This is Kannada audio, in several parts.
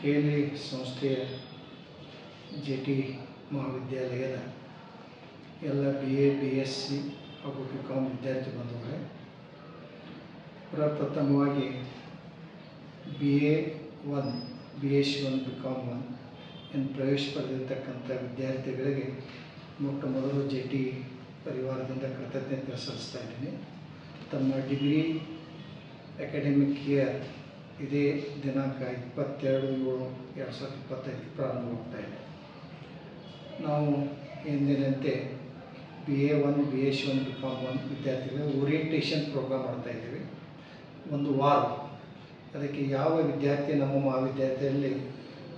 ಕೆ ಸಂಸ್ಥೆಯ ಜೆ ಟಿ ಮಹಾವಿದ್ಯಾಲಯದ ಎಲ್ಲ B A B S C ಹಾಗೂ ಬಿ ಕಾಮ್ ವಿದ್ಯಾರ್ಥಿ ಬಂಧುಗಳೇ, ಪ್ರಪ್ರಥಮವಾಗಿ B A one B S C one B com one ಏನು ಪ್ರವೇಶ ಪಡೆದಿರ್ತಕ್ಕಂಥ ವಿದ್ಯಾರ್ಥಿಗಳಿಗೆ ಮೊಟ್ಟ ಮೊದಲು ಜೆ ಟಿ ಪರಿವಾರದಿಂದ ಕೃತಜ್ಞತೆ ಸಲ್ಲಿಸ್ತಾ ಇದ್ದೀನಿ. ತಮ್ಮ ಡಿಗ್ರಿ ಅಕಾಡೆಮಿಕ್ ಇಯರ್ ಇದೇ ದಿನಾಂಕ ಇಪ್ಪತ್ತೆರಡು ಏಳು ಎರಡು ಸಾವಿರದ ಇಪ್ಪತ್ತೈದು ಪ್ರಾರಂಭವಾಗ್ತಾ ಇದೆ. ನಾವು ಎಂದಿನಂತೆ B A one B S one B com one ವಿದ್ಯಾರ್ಥಿಗಳ ಓರಿಯೆಂಟೇಷನ್ ಪ್ರೋಗ್ರಾಮ್ ಮಾಡ್ತಾ ಇದ್ದೀವಿ. ಒಂದು ವಾರ. ಅದಕ್ಕೆ ಯಾವ ವಿದ್ಯಾರ್ಥಿ ನಮ್ಮ ಮಹಾವಿದ್ಯಾಲಯದಲ್ಲಿ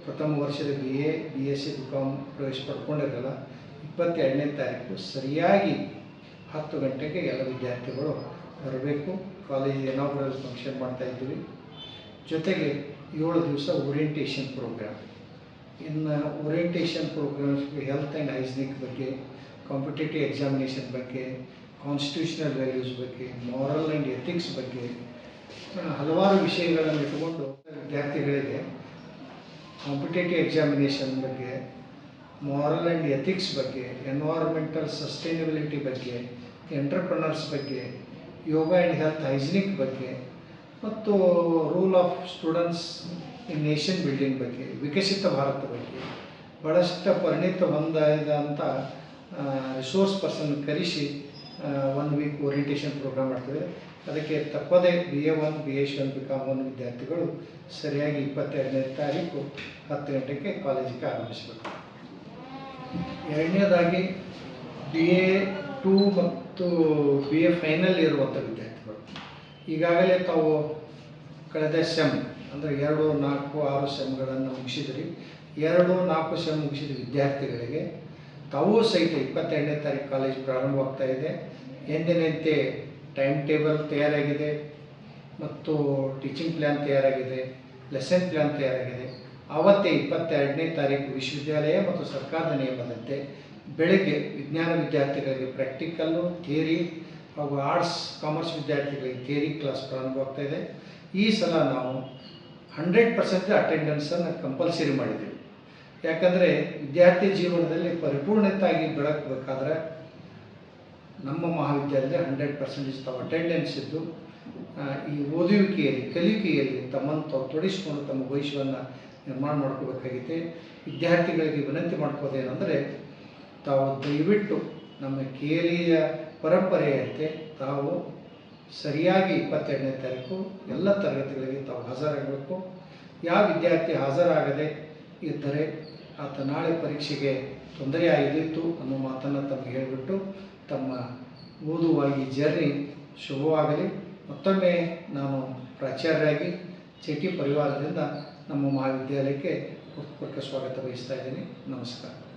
ಪ್ರಥಮ ವರ್ಷದ B A B S C B com ಪ್ರವೇಶ ಪಡ್ಕೊಂಡಿರಲ್ಲ ಇಪ್ಪತ್ತೆರಡನೇ ತಾರೀಕು ಸರಿಯಾಗಿ ಹತ್ತು ಗಂಟೆಗೆ ಎಲ್ಲ ವಿದ್ಯಾರ್ಥಿಗಳು ಬರಬೇಕು. ಕಾಲೇಜ್ ಏನಾದರೂ ಫಂಕ್ಷನ್ ಮಾಡ್ತಾ ಇದ್ದೀವಿ. ಜೊತೆಗೆ ಏಳು ದಿವಸ ಓರಿಯೆಂಟೇಷನ್ ಪ್ರೋಗ್ರಾಮ್ ಇನ್ನು orientation programs health and hygienic ಬಗ್ಗೆ ಕಾಂಪಿಟೇಟಿವ್ ಎಕ್ಸಾಮಿನೇಷನ್ ಬಗ್ಗೆ ಕಾನ್ಸ್ಟಿಟ್ಯೂಷನಲ್ ವ್ಯಾಲ್ಯೂಸ್ ಬಗ್ಗೆ ಮಾರಲ್ ಆ್ಯಂಡ್ ಎಥಿಕ್ಸ್ ಬಗ್ಗೆ ಹಲವಾರು ವಿಷಯಗಳನ್ನು ಇಟ್ಕೊಂಡು ವಿದ್ಯಾರ್ಥಿಗಳಿಗೆ ಕಾಂಪಿಟೇಟಿವ್ ಎಕ್ಸಾಮಿನೇಷನ್ ಬಗ್ಗೆ ಮಾರಲ್ ಆ್ಯಂಡ್ ಎಥಿಕ್ಸ್ ಬಗ್ಗೆ ಎನ್ವೈರ್ಮೆಂಟಲ್ ಸಸ್ಟೈನಬಿಲಿಟಿ ಬಗ್ಗೆ ಎಂಟ್ರಪ್ರನರ್ಸ್ ಬಗ್ಗೆ ಯೋಗ ಆ್ಯಂಡ್ ಹೆಲ್ತ್ ಹೈಜಿನಿಕ್ ಬಗ್ಗೆ ಮತ್ತು rule of students in nation building ಬಗ್ಗೆ, ವಿಕಸಿತ ಭಾರತ ಬಗ್ಗೆ ಭಾಳಷ್ಟು ಪರಿಣಿತ ಹೊಂದಿದಂಥ ರಿಸೋರ್ಸ್ ಪರ್ಸನ್ ಕರೆಸಿ ಒನ್ ವೀಕ್ ಓರಿಯೆಂಟೇಷನ್ ಪ್ರೋಗ್ರಾಮ್ ಮಾಡ್ತೇವೆ. ಅದಕ್ಕೆ ತಪ್ಪದೇ B A one B A one B one ವಿದ್ಯಾರ್ಥಿಗಳು ಸರಿಯಾಗಿ ಇಪ್ಪತ್ತೆರಡನೇ ತಾರೀಕು ಹತ್ತು ಗಂಟೆಗೆ ಕಾಲೇಜಿಗೆ ಆರಂಭಿಸಬೇಕು ಎರಡನೇದಾಗಿ ಬಿ ಎ ಟೂ ಮತ್ತು ಬಿ ಎ ಫೈನಲ್ ಇರುವಂಥ ವಿದ್ಯಾರ್ಥಿಗಳು. ಈಗಾಗಲೇ ತಾವು ಕಳೆದ ಸೆಮ್, ಅಂದರೆ ಎರಡು, ನಾಲ್ಕು, ಆರು ಸೆಮ್ಗಳನ್ನು ಮುಗಿಸಿದ್ರಿ. ಎರಡು, ನಾಲ್ಕು ಸೆಮ್ ಮುಗಿಸಿದ ವಿದ್ಯಾರ್ಥಿಗಳಿಗೆ ತಾವು ಸಹಿತ ಇಪ್ಪತ್ತೆರಡನೇ ತಾರೀಕು ಕಾಲೇಜ್ ಪ್ರಾರಂಭವಾಗ್ತಾ ಇದೆ. ಎಂದಿನಂತೆ ಟೈಮ್ ಟೇಬಲ್ ತಯಾರಾಗಿದೆ ಮತ್ತು ಟೀಚಿಂಗ್ ಪ್ಲ್ಯಾನ್ ತಯಾರಾಗಿದೆ, ಲೆಸನ್ ಪ್ಲ್ಯಾನ್ ತಯಾರಾಗಿದೆ. ಆವತ್ತೇ ಇಪ್ಪತ್ತೆರಡನೇ ತಾರೀಕು ವಿಶ್ವವಿದ್ಯಾಲಯ ಮತ್ತು ಸರ್ಕಾರದ ನಿಯಮದಂತೆ ಬೆಳಗ್ಗೆ ವಿಜ್ಞಾನ ವಿದ್ಯಾರ್ಥಿಗಳಿಗೆ ಪ್ರಾಕ್ಟಿಕಲ್ಲು, ಥಿಯರಿ ಹಾಗೂ ಆರ್ಟ್ಸ್ ಕಾಮರ್ಸ್ ವಿದ್ಯಾರ್ಥಿಗಳಿಗೆ ಥಿಯರಿ ಕ್ಲಾಸ್ ಪ್ರಾರಂಭವಾಗ್ತಾ ಇದೆ. ಈ ಸಲ ನಾವು ಹಂಡ್ರೆಡ್ ಪರ್ಸೆಂಟ್ ಅಟೆಂಡೆನ್ಸನ್ನು ಕಂಪಲ್ಸರಿ ಮಾಡಿದ್ದೀವಿ. ಯಾಕಂದರೆ ವಿದ್ಯಾರ್ಥಿ ಜೀವನದಲ್ಲಿ ಪರಿಪೂರ್ಣತೆಯಾಗಿ ಬೆಳಕಬೇಕಾದ್ರೆ ನಮ್ಮ ಮಹಾವಿದ್ಯಾಲಯದಲ್ಲಿ ಹಂಡ್ರೆಡ್ ಪರ್ಸೆಂಟೇಜ್ ತಾವು ಅಟೆಂಡೆನ್ಸ್ ಇದ್ದು ಈ ಓದುವಿಕೆಯಲ್ಲಿ, ಕಲಿಕೆಯಲ್ಲಿ ತಮ್ಮನ್ನು ತಾವು ತೊಡಗಿಸ್ಕೊಂಡು ತಮ್ಮ ಭವಿಷ್ಯವನ್ನು ನಿರ್ಮಾಣ ಮಾಡ್ಕೋಬೇಕಾಗಿದೆ ವಿದ್ಯಾರ್ಥಿಗಳಿಗೆ ವಿನಂತಿ ಮಾಡ್ಕೋದೇನೆಂದರೆ ತಾವು ದಯವಿಟ್ಟು ನಮ್ಮ ಕೇಲಿಯ ಪರಂಪರೆಯಂತೆ ತಾವು ಸರಿಯಾಗಿ ಇಪ್ಪತ್ತೆರಡನೇ ತಾರೀಕು ಎಲ್ಲ ತರಗತಿಗಳಿಗೆ ತಾವು ಹಾಜರಾಗಬೇಕು. ಯಾವ ವಿದ್ಯಾರ್ಥಿ ಹಾಜರಾಗದೆ ಇದ್ದರೆ ಆತ ನಾಳೆ ಪರೀಕ್ಷೆಗೆ ತೊಂದರೆ ಆಗಿದ್ದಿತ್ತು ಅನ್ನೋ ಮಾತನ್ನು ತಮಗೆ ಹೇಳಿಬಿಟ್ಟು ತಮ್ಮ ಓದುವ ಈ ಜರ್ನಿ ಶುಭವಾಗಲಿ. ಮತ್ತೊಮ್ಮೆ ನಾನು ಪ್ರಾಚಾರ್ಯರಾಗಿ ಚೇಟಿ ಪರಿವಾರದಿಂದ ನಮ್ಮ ಮಹಾವಿದ್ಯಾಲಯಕ್ಕೆ ಹೃತ್ಪೂರ್ವಕ ಸ್ವಾಗತ ಬಯಸ್ತಾ ಇದ್ದೀನಿ. ನಮಸ್ಕಾರ.